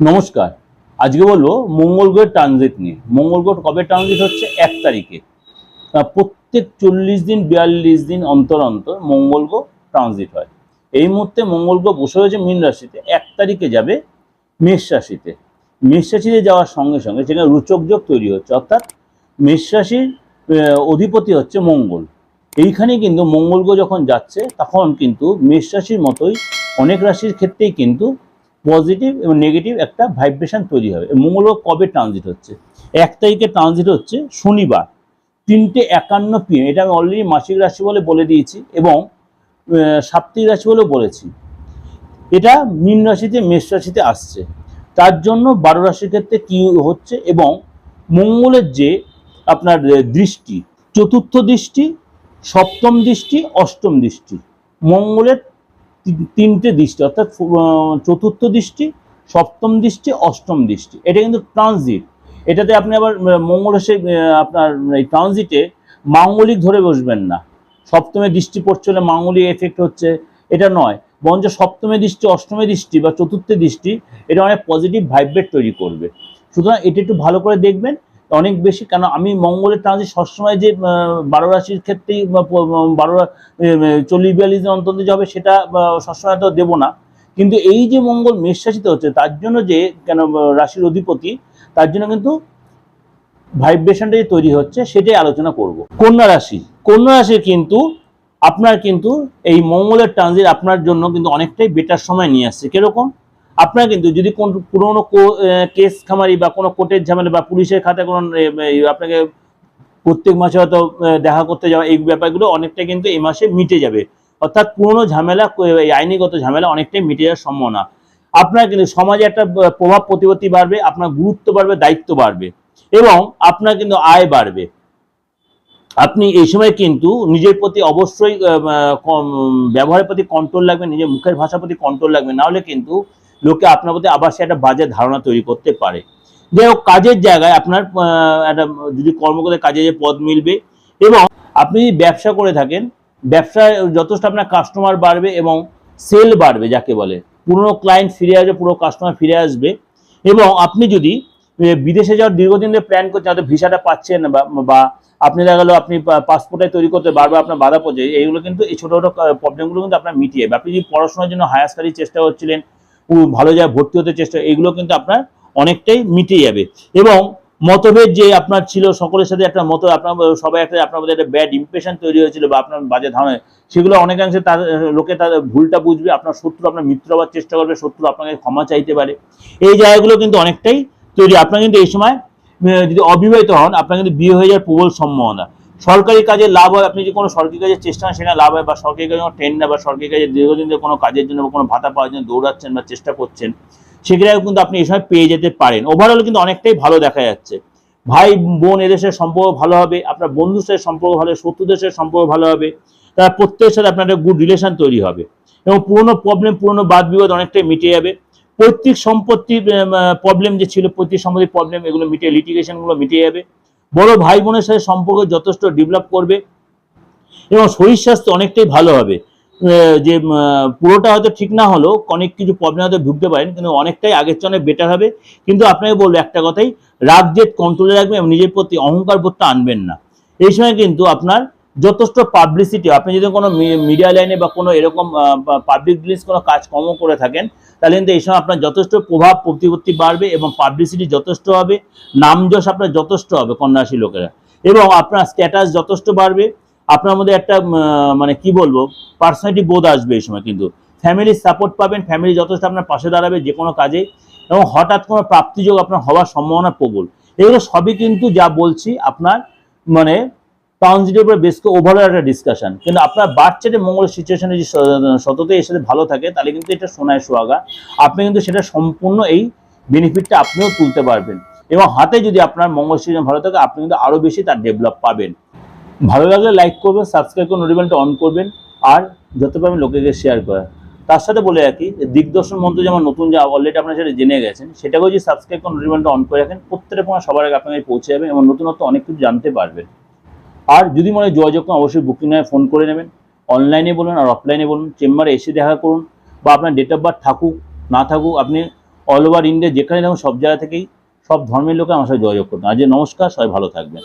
নমস্কার। আজকে বলব মঙ্গল গ্রহের ট্রানজিট নিয়ে। মঙ্গল গ্রহ কবে ট্রানজিট হচ্ছে? এক তারিখে। প্রত্যেক চল্লিশ দিন, বিয়াল্লিশ দিন অন্তর অন্তর মঙ্গল গ্রহ ট্রানজিট হয়। এই মুহূর্তে মঙ্গল গ্রহ বসে হয়েছে মীন রাশিতে। এক তারিখে যাবে মেষ রাশিতে। মেষ রাশিতে যাওয়ার সঙ্গে সঙ্গে সেখানে রুচক যোগ তৈরি হচ্ছে। অর্থাৎ মেষ রাশির অধিপতি হচ্ছে মঙ্গল। এইখানে কিন্তু মঙ্গল গ্রহ যখন যাচ্ছে, তখন কিন্তু মেষ রাশির মতোই অনেক রাশির ক্ষেত্রেই কিন্তু পজিটিভ এবং নেগেটিভ একটা ভাইব্রেশন তৈরি হবে। মঙ্গল কবে ট্রানজিট হচ্ছে? এক তারিখে ট্রানজিট হচ্ছে শনিবার, তিনটে একান্ন পিএম এটা আমি অলরেডি মাসিক রাশি বলে বলে দিয়েছি এবং সাপ্তাহিক রাশি বলেও বলেছি। এটা মীন রাশিতে, মেষ রাশিতে আসছে। তার জন্য বারো রাশির ক্ষেত্রে কি হচ্ছে এবং মঙ্গলের যে আপনার দৃষ্টি, চতুর্থ দৃষ্টি, সপ্তম দৃষ্টি, অষ্টম দৃষ্টি, মঙ্গলের তিনটে দৃষ্টি অর্থাৎ চতুর্থ দৃষ্টি সপ্তম দৃষ্টি অষ্টম দৃষ্টি। এটা কিন্তু ট্রানজিট এটাতে আপনি আবার আহ, মঙ্গল এসে আপনার এই ট্রানজিটে মাঙ্গলিক ধরে বসবেন না। সপ্তমে দৃষ্টি পড়ছে হলে মাঙ্গলিক এফেক্ট হচ্ছে। এটা নয়। বরঞ্চ সপ্তমে দৃষ্টি অষ্টমে দৃষ্টি বা চতুর্থ দৃষ্টি এটা অনেক পজিটিভ ভাইব্রেট তৈরি করবে। সুতরাং এটা একটু ভালো করে দেখবেন। অনেক বেশি, কেন আমি মঙ্গলের ট্রানজিট সবসময় যে বারো রাশির ক্ষেত্রেই বারো চল্লিশ বিয়াল্লিশ দিন অন্তত যে হবে সেটা সবসময় তো দেবো না। কিন্তু এই যে মঙ্গল মেষ রাশিতে হচ্ছে, তার জন্য যে, কেন রাশির অধিপতি, তার জন্য কিন্তু ভাইব্রেশনটা যে তৈরি হচ্ছে, সেটাই আলোচনা করব। কন্যা রাশি, কন্যা রাশির কিন্তু আপনার কিন্তু এই মঙ্গলের ট্রানজিট আপনার জন্য কিন্তু অনেকটাই বেটার সময় নিয়ে আসছে। কীরকম? আপনার কিন্তু যদি কোন পুরোনো কেস খামারি বা কোনো কোর্টের ঝামেলা বা পুলিশের খাতায় কোনো আপনাকে প্রত্যেক মাসে হয়তো দেখা করতে যাওয়া, এই ব্যাপারগুলো অনেকটা কিন্তু এই মাসে মিটে যাবে। অর্থাৎ পুরনো ঝামেলা আইনিগত ঝামেলা অনেকটাই মিটে যাওয়ার সম্ভাবনা। আপনার কিন্তু সমাজে একটা প্রভাব প্রতিপত্তি বাড়বে, আপনার গুরুত্ব বাড়বে, দায়িত্ব বাড়বে এবং আপনার কিন্তু আয় বাড়বে। আপনি এই সময় কিন্তু নিজের প্রতি অবশ্যই ব্যবহারের প্রতি কন্ট্রোল লাগবে, নিজের মুখের ভাষার প্রতি কন্ট্রোল লাগবে। না হলে কিন্তু লোকে আপনার প্রতি আবার সে একটা বাজে ধারণা তৈরি করতে পারে। যাই হোক, কাজের জায়গায় আপনার একটা যদি কর্ম করে কাজে যে পদ মিলবে এবং আপনি যদি ব্যবসা করে থাকেন, ব্যবসায় যথেষ্ট আপনার কাস্টমার বাড়বে এবং সেল বাড়বে যাকে বলে। পুরনো ক্লায়েন্ট ফিরে আসবে, পুরো কাস্টমার ফিরে আসবে এবং আপনি যদি বিদেশে যাওয়ার দীর্ঘদিন ধরে প্ল্যান করছেন, হয়তো ভিসাটা পাচ্ছেন বা- আপনি দেখা গেলো আপনি পাসপোর্টে তৈরি করতে বারবার আপনার বাধা পড়ছে, এইগুলো কিন্তু এই ছোটো ছোটো প্রবলেমগুলো কিন্তু আপনার মিটিয়ে আপনি যদি পড়াশোনার জন্য হায়ার স্টাডির চেষ্টা করছিলেন ভালো জায়গায় ভর্তি হতে চেষ্টা এগুলো কিন্তু আপনার অনেকটাই মিটে যাবে। এবং মতভেদ যে আপনার ছিল, সকলের সাথে একটা মত আপনার সবাই একটা আপনার মধ্যে একটা ব্যাড ইমপ্রেশন তৈরি হয়েছিল বা আপনার বাজে ধারণা সেগুলো অনেকাংশে তার লোকে তার ভুলটা বুঝবে, আপনার শত্রু আপনার মিত্র হওয়ার চেষ্টা করবে, শত্রু আপনাকে ক্ষমা চাইতে পারে। এই জায়গাগুলো কিন্তু অনেকটাই তৈরি। আপনার কিন্তু এই সময় যদি অবিবাহিত হন, আপনার কিন্তু বিয়ে হয়ে যাওয়ার প্রবল সম্ভাবনা। সরকারি কাজে লাভ হয়, আপনি যে কোনো সরকারি কাজের চেষ্টা সেখানে লাভ হয় বা সরকারি কাজে টেন্ডার বা সরকারি কাজে দীর্ঘদিন কোনো কাজের জন্য বা কোনো ভাতা পাওয়ার জন্য দৌড়াচ্ছেন বা চেষ্টা করছেন সেখানে কিন্তু আপনি এই সময় পেয়ে যেতে পারেন। ওভারঅল কিন্তু অনেকটাই ভালো দেখা যাচ্ছে। ভাই, বোন এদেশের সম্পর্ক ভালো হবে, আপনার বন্ধুর সাথে সম্পর্ক ভালো হবে, শত্রুদের সাথে সম্পর্ক ভালো হবে, তারা প্রত্যেকের সাথে আপনার একটা গুড রিলেশন তৈরি হবে এবং পুরনো প্রবলেম পুরনো বাদ বিবাদ অনেকটাই মিটে যাবে। পৈতৃক সম্পত্তির প্রবলেম যে ছিল, পৈতৃক সম্পত্তির প্রবলেম এগুলো মিটিয়ে লিটিগেশনগুলো মিটে যাবে। বড় ভাই বোনের সাথে সম্পর্ক যথেষ্ট ডেভেলপ করবে এবং শরীর স্বাস্থ্য অনেকটাই ভালো হবে। যে পুরোটা হয়তো ঠিক না হলেও অনেক কিছু প্রবলেম হয়তো ভুগতে পারেন, কিন্তু অনেকটাই আগের অনেক বেটার হবে। কিন্তু আপনাকে বলব একটা কথাই, রাগ জেদ কন্ট্রোলে রাখবেন এবং নিজের প্রতি অহংকার বোধটা আনবেন না। এই সময় কিন্তু আপনার যথেষ্ট পাবলিসিটি আপনি যদি কোনো মিডিয়া লাইনে বা কোনো এরকম পাবলিক রিলিজ কোনো কাজকর্ম করে থাকেন তাহলে কিন্তু এই সময় আপনার যথেষ্ট প্রভাব, প্রতিপত্তি বাড়বে এবং পাবলিসিটি যথেষ্ট হবে নামযশ আপনার যথেষ্ট হবে কন্যারাশি লোকেরা। এবং আপনার স্ট্যাটাস যথেষ্ট বাড়বে, আপনার মধ্যে একটা মানে কি বলব পার্সোনালিটি বোধ আসবে এই সময় কিন্তু। ফ্যামিলির সাপোর্ট পাবেন ফ্যামিলি যথেষ্ট আপনার পাশে দাঁড়াবে যে কোনো কাজে, এবং হঠাৎ কোনো প্রাপ্তিযোগ আপনার হওয়ার সম্ভাবনা প্রবল। এগুলো সবই কিন্তু যা বলছি আপনার মানে ট্রানজিটের উপরে বেশ করে ওভারঅল একটা ডিসকাশন কিন্তু আপনার বাচ্চাদের মঙ্গল সিচুয়েশনে যদি স- সততই এর সাথে ভালো থাকে, তাহলে কিন্তু এটা সোনায় সোহাগা আপনি কিন্তু সেটা সম্পূর্ণ এই বেনিফিটটা আপনিও তুলতে পারবেন। এবং হাতে যদি আপনার মঙ্গল সিচুয়েশন ভালো থাকে, আপনি কিন্তু আরও বেশি তার ডেভেলপ পাবেন। ভালো লাগলে লাইক করবেন সাবস্ক্রাইব করে নোটিফিকেশনটা অন করবেন, আর যত পারবেন লোকেকে শেয়ার করা। তার সাথে বলে রাখি, দিগদর্শন মন্ত্র যেমন নতুন যা অলরেডি আপনারা সেটা জেনে গেছেন, সেটাকেও যদি সাবস্ক্রাইব করে নোটিফিকেশনটা অন করে রাখেন, প্রত্যেকটা সময় সবার আগে আপনাকে পৌঁছে যাবে এবং নতুনত্ব অনেক কিছু জানতে পারবেন। আর যদি মনে হয় যোগাযোগ করুন, অবশ্যই বুকিং নামে ফোন করে নেবেন। অনলাইনে বলুন আর অফলাইনে বলুন চেম্বারে এসে দেখা করুন বা আপনার ডেট অফ বার্থ থাকুক, না থাকুক, আপনি অল ওভার ইন্ডিয়া যেখানে থাকুন, সব জায়গা থেকেই সব ধর্মের লোকে আমার সাথে যোগাযোগ করুন। আজ নমস্কার, সবাই ভালো থাকবেন।